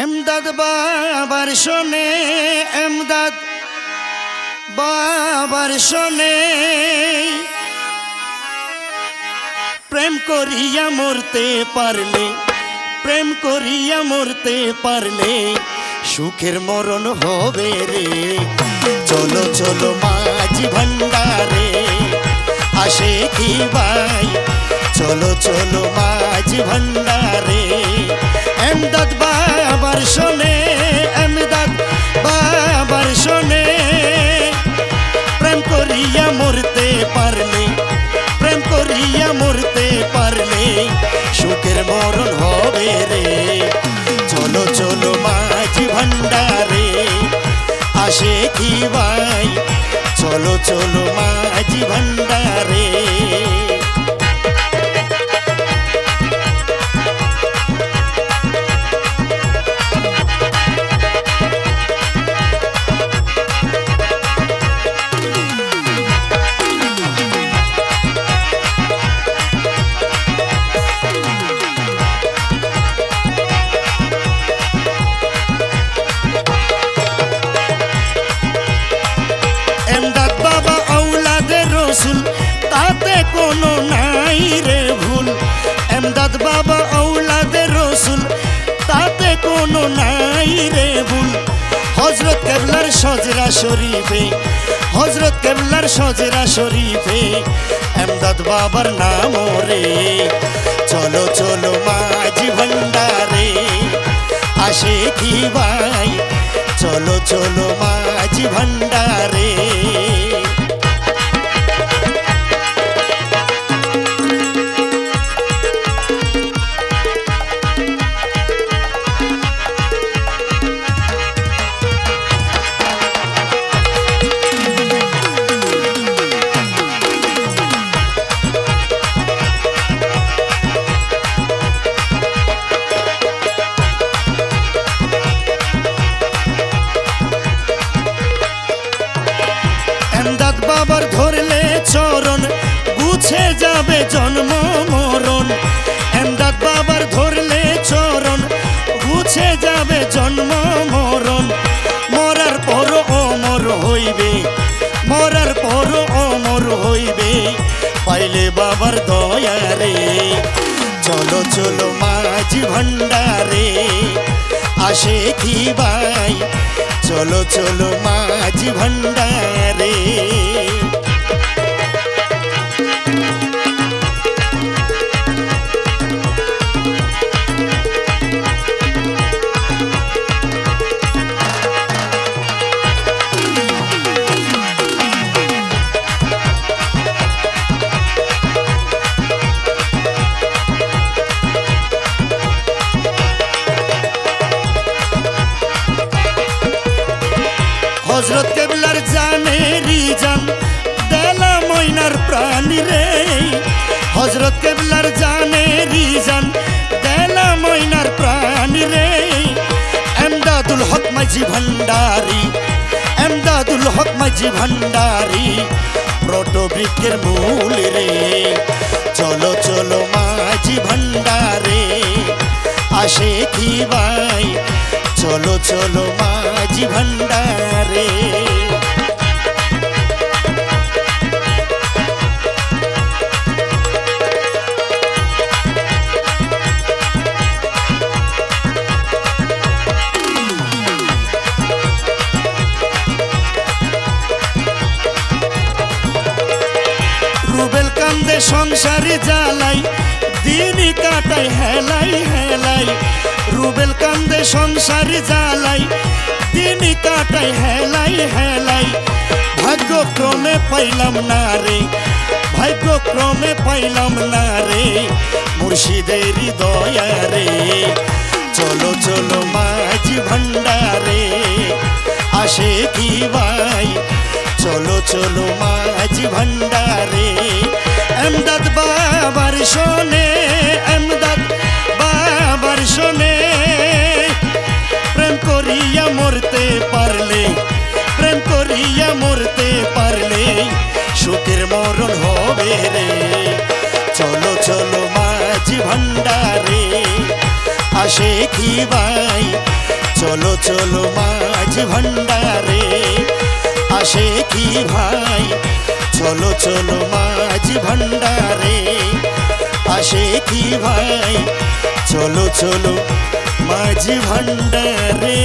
এমদাদ বাবার শোনে, এমদাদ বাবার শোনে। প্রেম করিয়া মরতে পারলে, প্রেম করিয়া মরতে পারলে সুখের মরণ হবে রে। চলো চলো মাঝি ভান্ডারে, আসে কি ভাই? চলো চলো মাঝি ভান্ডারে, এমদাদ মরণ হবে রে। চলো চলো মাঝি ভান্ডারে আসে কি ভাই চলো চলো মাঝি ভান্ডারে কোনো নাই রে ভুল। হজরত কেবলার সজরা শরীফে, হজরত কেবলার সজরা শরীফে, এমদাদ বাবার নাম রে। চলো চলো মাঝি ভণ্ডারে আসে কি ভাই? চলো চলো মাঝি ভান্ডারে। এমদাদ বাবার ধরলে চরণ, গুছে যাবে জন্ম মরণ। এমদাদ বাবার ধরলে চরণ, গুছে যাবে জন্ম মরণ। মরার পর অমর হইবে, মরার পর অমর হইবে, পাইলে বাবার দয়ারে চলো চলো মাঝি ভান্ডারে আসে কি ভাই চলো চলো মাঝি ভান্ডারে হজরত কেবলার জানে রিজান দেলা ময়নার প্রাণী রে। হজরত কেবলার জানে রিজান দেলা ময়নার প্রাণী রে। এমদাদুল হক মাঝি ভান্ডারি, এমদাদুল হক মাঝি ভান্ডারি প্রোটোবৃক্ষের মূল রে। চলো চলো মাঝি ভান্ডারে, আসে কি ভাই চলো চলো মাঝি ভান্ডারে। সংসারে জ্বালাই দিনই কাটাই হেলাই। সংসারে জ্বালাই দিনই কাটাই হেলাই হেলাই। ভাগ্যক্রমে পাইলাম না রে, ভাগ্যক্রমে পাইলাম না রে, মুর্শিদের দয়া রে। চলো চলো মাঝি ভান্ডারে আসে কি ভাই? চলো চলো ভান্ডারে আসে কি ভাই? চলো চলো মাঝ ভান্ডারে আসে কি ভাই? চলো চলো মাঝ ভান্ডারে আসে কি ভাই? চলো চলো মাঝ ভান্ডারে